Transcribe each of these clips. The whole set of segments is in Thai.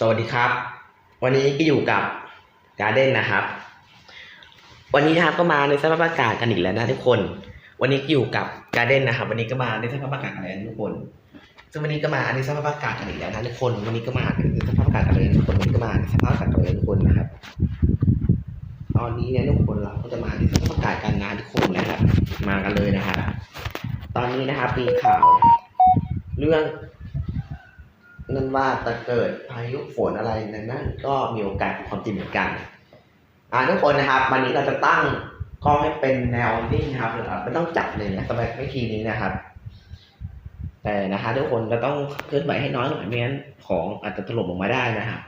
สวัสดีครับ วันนี้ก็อยู่กับการ์เด้นนะครับ วันนี้นะครับก็มาในสภาพอากาศกันอีกแล้วนะทุกคน วันนี้อยู่กับการ์เด้นนะครับ วันนี้ก็มาในสภาพอากาศอะไรนะทุกคน ซึ่งวันนี้ก็มาในสภาพอากาศกันอีกแล้วนะทุกคนวันนี้ก็มาในสภาพอากาศอะไรนะทุกคนวันนี้ก็มาในสภาพอากาศอะไรนะทุกคนนะครับ ตอนนี้เนี่ยทุกคนเราก็จะมาในสภาพอากาศการงานทุกคนนะครับมากันเลยนะครับตอนนี้นะครับมีข่าวเรื่อง นั่นว่าจะเกิดพายุฝนอะไรนั่นก็มีโอกาสเป็นความจริงเหมือนกันอ่าทุกคนนะครับ วันนี้เราจะตั้งกล้องให้เป็นแนวนิ่งนะครับเราไม่ต้องจับเลยนะสำหรับวิธีนี้นะครับ แต่นะคะทุกคนจะต้องเคลื่อนไหวให้น้อยหน่อยไม่งั้นของอาจจะถล่มลงมาได้นะครับ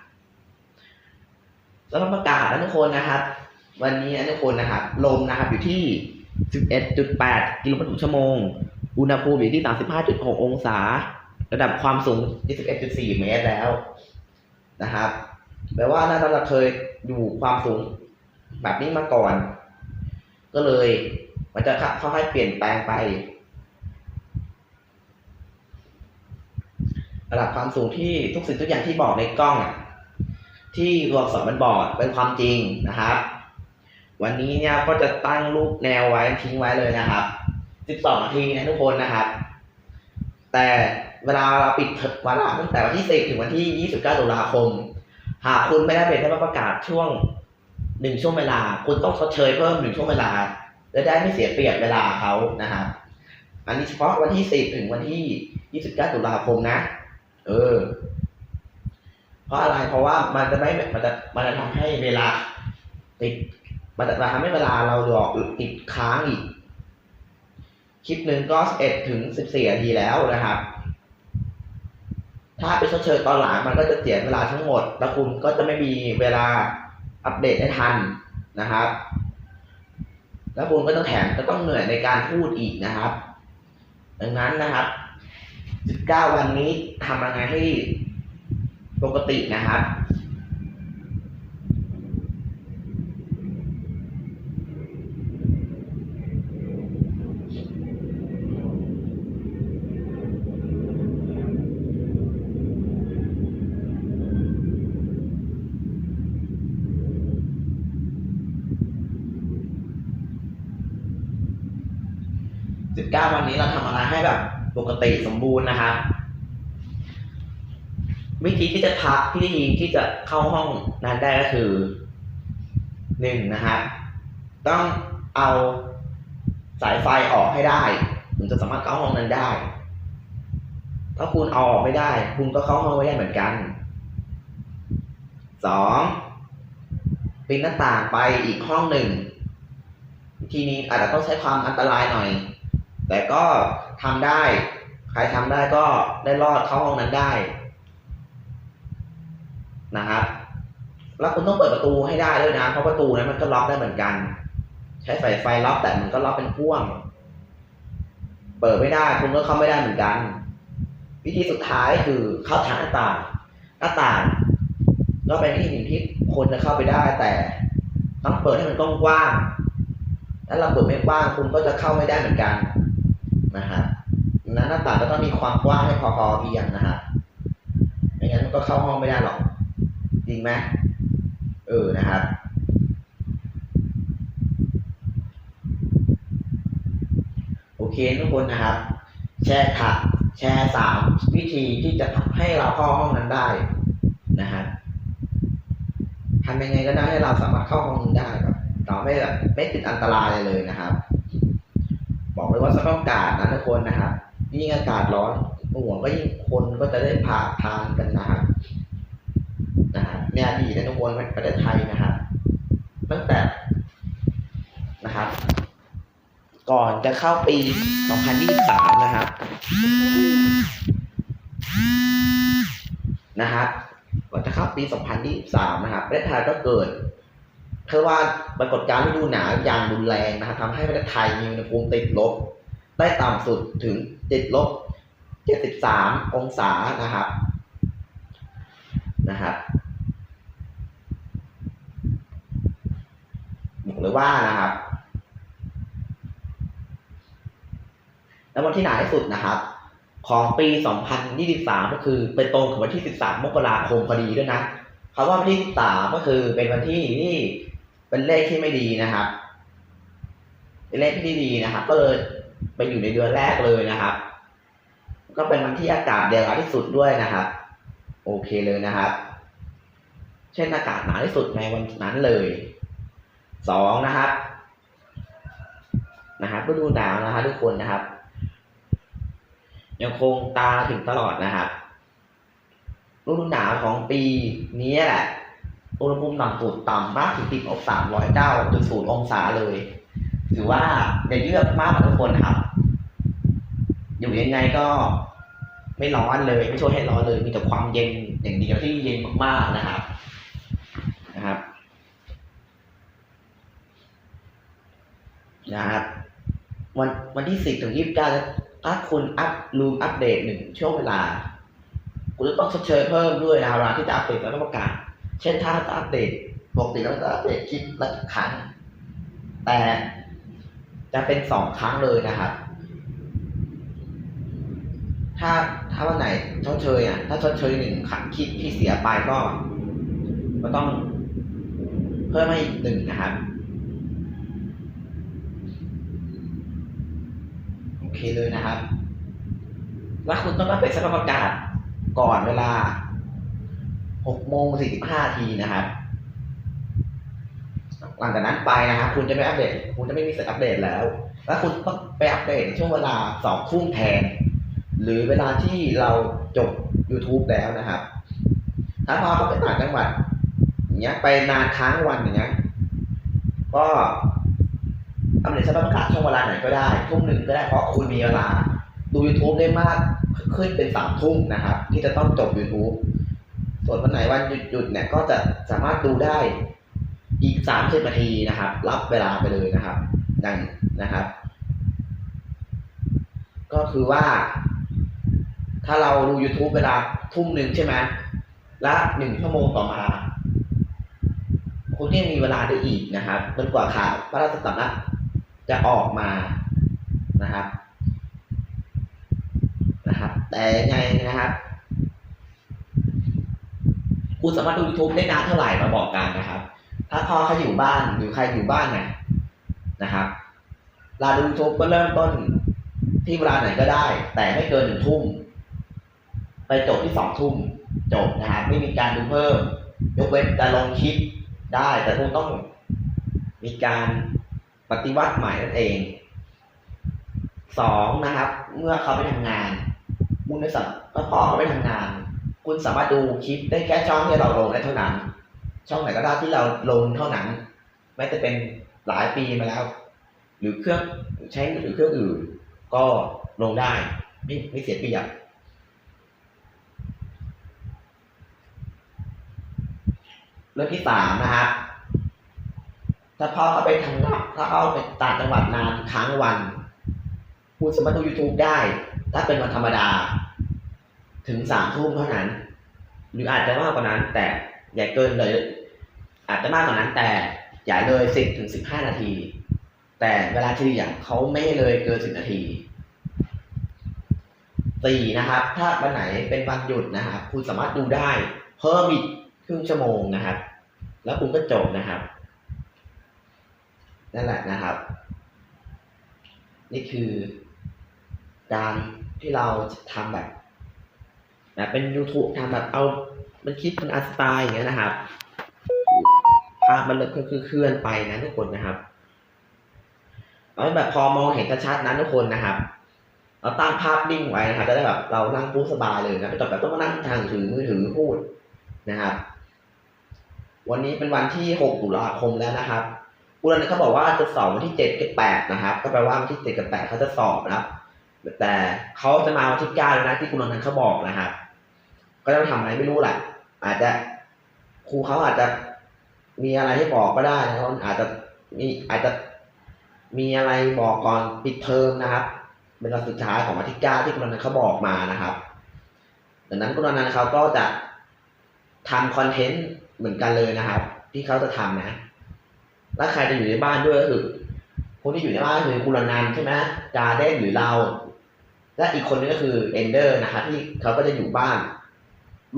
สำหรับอากาศนะทุกคนนะครับ วันนี้ทุกคนนะครับลมนะครับอยู่ที่ 11.8 กิโลเมตรต่อชั่วโมง อุณหภูมิอยู่ที่ 35.6 องศา ระดับความสูง 21.4 เมตรแล้วนะครับ แปลว่าน่าจะเคยอยู่ความสูงแบบนี้มาก่อน ก็เลยมันจะค่อยๆเปลี่ยนแปลงไประดับความสูงที่ทุกสิ่งทุกอย่างที่บอกในกล้องอะที่ตัวอักษรมันบอกเป็นความจริงนะครับ วันนี้เนี่ยก็จะตั้งรูปแนวไว้ทิ้งไว้เลยนะครับ 12 นาทีนะทุกคนนะครับ แต่เวลาเราปิดเวลาตั้งแต่วันที่10ถึงวันที่29ตุลาคม หากคุณไม่ได้เป็นได้ประกาศช่วงหนึ่งช่วงเวลา คุณต้องชดเชยเพิ่มหนึ่งช่วงเวลาจะได้ไม่เสียเปรียบเวลาเขานะครับอันนี้เฉพาะวันที่10ถึงวันที่29ตุลาคมนะ เออ เพราะอะไรเพราะว่ามันจะไม่มันจะมันจะทำให้เวลาติดมันจะทำให้เวลาเราหลอกติดค้างอีก คลิปหนึ่งก็11ถึง 14นาทีแล้วนะครับ ถ้าไปชดเชยตอนหลังมันก็จะเสียเวลาทั้งหมด แล้วคุณก็จะไม่มีเวลาอัปเดตได้ทันนะครับ แล้วคุณก็ต้องแถมก็ต้องเหนื่อยในการพูดอีกนะครับ ดังนั้นนะครับ 19 วันนี้ทำยังไงให้ปกตินะครับ 19 วันนี้เราทำอะไรให้แบบปกติสมบูรณ์นะครับ วิธีที่จะพักวิธีที่จะเข้าห้องนั้นได้ก็คือหนึ่งนะครับต้องเอาสายไฟออกให้ได้ถึงจะสามารถเข้าห้องนั้นได้ ถ้าคุณเอาออกไม่ได้ คุณก็เข้าห้องไม่ได้เหมือนกันสองปีนหน้าต่างไปอีกห้องหนึ่งวิธีนี้อาจจะต้องใช้ความอันตรายหน่อย แต่ก็ทำได้ ใครทำได้ก็ได้รอดเข้าห้องนั้นได้นะครับแล้วคุณต้องเปิดประตูให้ได้ด้วยนะ เพราะประตูนั้นมันก็ล็อกได้เหมือนกัน ใช้สายไฟล็อกแต่มันก็ล็อกเป็นพ่วง เปิดไม่ได้คุณก็เข้าไม่ได้เหมือนกัน วิธีสุดท้ายคือเข้าทางหน้าต่างหน้าต่างก็เป็นวิธีหนึ่งที่คนจะเข้าไปได้ แต่ต้องเปิดให้มันกว้างถ้าเราเปิดไม่กว้างคุณก็จะเข้าไม่ได้เหมือนกัน นะฮะนั้นหน้าต่างก็ต้องมีความกว้างให้พอๆเพียงนะฮะไม่งั้นมันก็เข้าห้องไม่ได้หรอก จริงไหมเออนะครับโอเคทุกคนนะครับ แชร์ค่ะแชร์สามวิธีที่จะทำให้เราเข้าห้องนั้นได้นะฮะทำยังไงก็ได้ให้เราสามารถเข้าห้องนั้นได้แบบเราไม่แบบไม่ติดอันตรายเลยนะครับ อกเลยว่าสภาพอากาศนะทุกคนนะครับยิ่งอากาศร้อนหัวก็ยิ่งคนก็จะได้ผ่าทานกันนะครับนะครับในอดีตนะทุกคนประเทศไทยนะครับตั้งแต่นะครับก่อนจะเข้าปี 2023 นะครับนะครับก่อนจะเข้าปี 2023 นะครับประเทศไทยก็เกิด เพราะว่าปรากฏการณ์ฤดูหนาวอย่างรุนแรงนะครับทำให้ประเทศไทยมีอุณหภูมิติดลบ ได้ต่ำสุดถึงติดลบ 73 องศานะครับนะครับบอกเลยว่านะครับ แล้ววันที่หนาวที่สุดนะครับ ของปี 2023 ก็คือเป็นตรงกับวันที่ 13 มกราคมพอดีด้วยนะคำว่าวันที่ 13 ก็คือเป็นวันที่ที่ เป็นเลขที่ไม่ดีนะครับเป็นเลขที่ไม่ดีนะครับก็เลยไปอยู่ในเดือนแรกเลยนะครับ ก็เป็นวันที่อากาศเดียวที่สุดด้วยนะครับ โอเคเลยนะครับ เช่นอากาศหนาวที่สุดในวันนั้นเลยสองนะครับ นะครับฤดูหนาวนะครับทุกคนนะครับ ยังคงตาถึงตลอดนะครับฤดูหนาวของปีนี้แหละ อุณหภูมิต่ำสุดต่ำมากถึงติดลบสามร้อยเก้าจุดศูนย์องศาเลย ถือว่าในเลือกมากกว่าทุกคนครับ อยู่ยังไงก็ไม่ร้อนเลยไม่ช่วยให้ร้อนเลยมีแต่ความเย็นอย่างเดียวที่เย็นมากๆนะครับนะครับนะครับวันวันที่สิบถึงยี่สิบเก้าถ้าคุณอัพรูมอัปเดตหนึ่งช่วงเวลา คุณจะต้องชดเชยเพิ่มด้วยนะเวลาที่จะอัปเดตแล้วก็ประกาศ เช่นถ้าจะอัปเดตปกติเราจะอัปเดตคลิปละครั้ง แต่จะเป็นสองครั้งเลยนะครับ ถ้าถ้าวันไหนชดเชยอะ ถ้าชดเชยหนึ่งครั้งคลิปที่เสียไปก็ ก็ต้องเพิ่มให้อีกหนึ่งนะครับ โอเคเลยนะครับ แล้วคุณต้องมาเป็นสภาพอากาศก่อนเวลา 6โมง45ทีนะครับ หลังจากนั้นไปนะครับ คุณจะไม่อัปเดต คุณจะไม่มีสิทธิ์อัปเดตแล้ว แล้วคุณต้องไปอัปเดตช่วงเวลาสองทุ่มแทน หรือเวลาที่เราจบ YouTube แล้วนะครับ ถ้าพอเขาไปต่างจังหวัดอย่างเงี้ย ไปนานค้างวันอย่างเงี้ย ก็อัปเดตสภาพอากาศช่วงเวลาไหนก็ได้ ทุ่มหนึ่งก็ได้เพราะคุณมีเวลา ดู YouTube ได้มากขึ้นเป็นสามทุ่มนะครับ ที่จะต้องจบ YouTube ส่วนวันไหนวันหยุดหยุดเนี่ยก็จะสามารถดูได้อีกสามสิบนาทีนะครับ รับเวลาไปเลยนะครับดังนะครับ ก็คือว่า ถ้าเราดู YouTube เวลาทุ่มหนึ่งใช่ไหมและหนึ่งชั่วโมงต่อมา คุณยังมีเวลาได้อีกนะครับจนกว่าข่าวพระราชสำนักจะออกมานะครับ นะครับ แต่ยังไงนะครับ คุณสามารถดู YouTube ได้นานเท่าไหร่มาบอกกันนะครับ ถ้าพ่อเขาอยู่บ้านหรือใครอยู่บ้านเนี่ยนะครับเวลาดู YouTube ก็เริ่มต้นที่เวลาไหนก็ได้ แต่ไม่เกินหนึ่งทุ่ม ไปจบที่สองทุ่มจบนะครับไม่มีการดูเพิ่ม ยกเว้นจะลงคลิปได้ แต่คุณต้องมีการปฏิวัติใหม่นั่นเองสองนะครับ เมื่อเขาไปทำงานคุณในสัตว์พ่อเขาไปทำงาน คุณสามารถดูคลิปได้แค่ช่องที่เราลงได้เท่านั้น ช่องไหนก็ได้ที่เราลงเท่านั้น แม้จะเป็นหลายปีมาแล้ว หรือเครื่องใช้มือถือเครื่องอื่น ก็ลงได้ไม่ไม่เสียเปรียบเรื่องที่สามนะครับถ้าพ่อเขาไปทำงานถ้าเขาไปต่างจังหวัดนานค้างวัน คุณสามารถดู YouTube ได้ ถ้าเป็นวันธรรมดา ถึงสามทุ่มเท่านั้น หรืออาจจะมากกว่านั้น แต่อย่าเกินเลย อาจจะมากกว่านั้น แต่อย่าเลยสิบถึงสิบห้านาที แต่เวลาเฉลี่ยเขาไม่เลยเกินสิบนาทีสี่นะครับ ถ้าวันไหนเป็นวันหยุดนะครับ คุณสามารถดูได้เพิ่มอีกครึ่งชั่วโมงนะครับ แล้วคุณก็จบนะครับนั่นแหละนะครับ นี่คือการที่เราทำแบบ แบบเป็น YouTube ทำแบบเอามันคิดเป็นอาร์ตสไตล์อย่างเงี้ยนะครับภาพมันเลยคือเคลื่อนไปนะทุกคนนะครับเอาแบบพอมองเห็นชัดๆนะทุกคนนะครับเราตั้งภาพนิ่งไว้นะครับจะได้แบบเรานั่งพูดสบายเลยนะไม่ต้องแบบต้องมานั่งทางถือมือถือพูดนะครับ วันนี้เป็นวันที่หกตุลาคมแล้วนะครับคุณนันเขาบอกว่าจะสอบวันที่เจ็ดกับแปดนะครับ ก็แปลว่าวันที่เจ็ดกับแปดเขาจะสอบนะครับแต่เขาจะมาวันที่เก้าแล้วนะที่คุณนันเขาบอกนะครับ ก็ต้องทำอะไรไม่รู้แหละอาจจะครูเขาอาจจะมีอะไรให้บอกก็ได้นะเขาอาจจะมีอาจจะมีอะไรบอกก่อนปิดเทอมนะครับ เป็นวันสุดท้ายของวันที่เก้าที่คุณนันเขาบอกมานะครับดังนั้นคุณนันเขาก็จะทำคอนเทนต์เหมือนกันเลยนะครับ ที่เขาจะทำนะแล้วใครจะอยู่ในบ้านด้วยก็คือคนที่อยู่ในบ้านก็คือคุณนันใช่ไหมจาเด้นหรือเรา และอีกคนนึงก็คือเอนเดอร์นะครับที่เขาก็จะอยู่บ้าน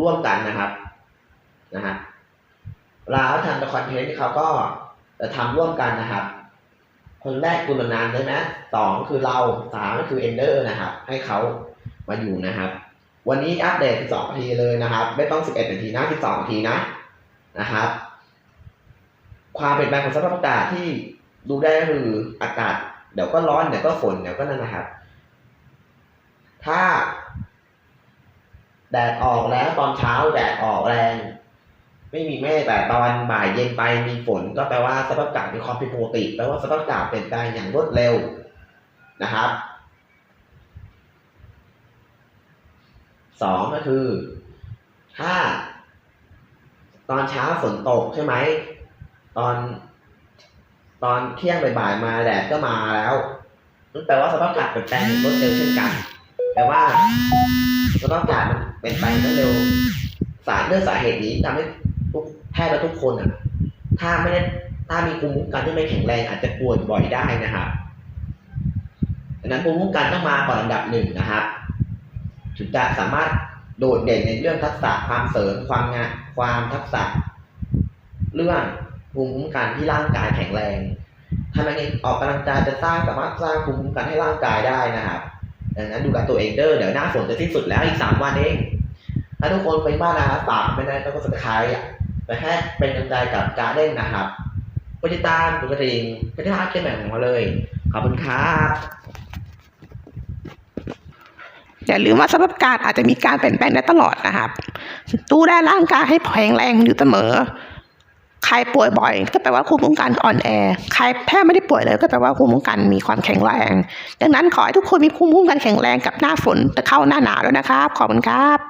ร่วมกันนะครับนะฮะเวลาเขาทำคอนเทนต์เขาก็จะทำร่วมกันนะครับ คนแรกกุลนานใช่ไหมสองคือเราสามก็คือเอนเดอร์นะครับ ให้เขามาอยู่นะครับ วันนี้อัปเดต 12 นาทีเลยนะครับ ไม่ต้อง 11 นาทีนะ 12 นาทีนะนะครับ ความเปลี่ยนแปลงของสภาพอากาศที่ดูได้ก็คืออากาศเดี๋ยวก็ร้อนเดี๋ยวก็ฝนเดี๋ยวก็นั่นนะครับ ถ้า แดดออกแล้วตอนเช้าแดดออกแรง ไม่มีเมฆแต่ตอนบ่ายเย็นไปมีฝนก็แปลว่าสภาพอากาศมีความผิดปกติแปลว่าสภาพอากาศเปลี่ยนแปลงอย่างรวดเร็วนะครับสองก็คือถ้าตอนเช้าฝนตกใช่ไหมตอน ตอนเที่ยงบ่ายมาแดดก็มาแล้วนั่นแปลว่าสภาพอากาศเปลี่ยนแปลงอย่างรวดเร็วเช่นกันแปลว่า สภาพอากาศมันเปลี่ยนแปลงรวดเร็ว สาเหตุด้วยสาเหตุนี้ทำให้ทุกแพทย์และทุกคนอะ ถ้าไม่ได้ถ้ามีภูมิคุ้มกันที่ไม่แข็งแรงอาจจะป่วยบ่อยได้นะครับดังนั้นภูมิคุ้มกันต้องมาก่อนอันดับหนึ่งนะครับถึงจะสามารถโดดเด่นในเรื่องทักษะความเสริมความงานความทักษะ เรื่องภูมิคุ้มกันที่ร่างกายแข็งแรงถ้ามันออกกำลังกายจะสร้างสามารถสร้างภูมิคุ้มกันให้ร่างกายได้นะครับ ดังนั้นดูแลตัวเองเด้อเดี๋ยวหน้าฝนจะสิ้นสุดแล้วอีกสามวันเองถ้าทุกคนเป็นบ้านนะครับฝากไม่ได้ก็สไครต์ไปให้เป็นกำลังใจกับการเล่นนะครับกดติตามกดกระดิ่งกระดิ่งเช่นแบบของเราเลย ขอบคุณครับอย่าลืมว่าสภาพอากาศอาจจะมีการเปลี่ยนแปลงได้ตลอดนะครับดูแลร่างกายให้แข็งแรงอยู่เสมอ ใครป่วยบ่อย ก็แปลว่าภูมิคุ้มกันอ่อนแอ ใครแทบไม่ได้ป่วยเลย ก็แปลว่าภูมิคุ้มกันมีความแข็งแรง ดังนั้นขอให้ทุกคนมีภูมิคุ้มกันแข็งแรงกับหน้าฝนจะเข้าหน้าหนาวแล้วนะครับ ขอบคุณครับ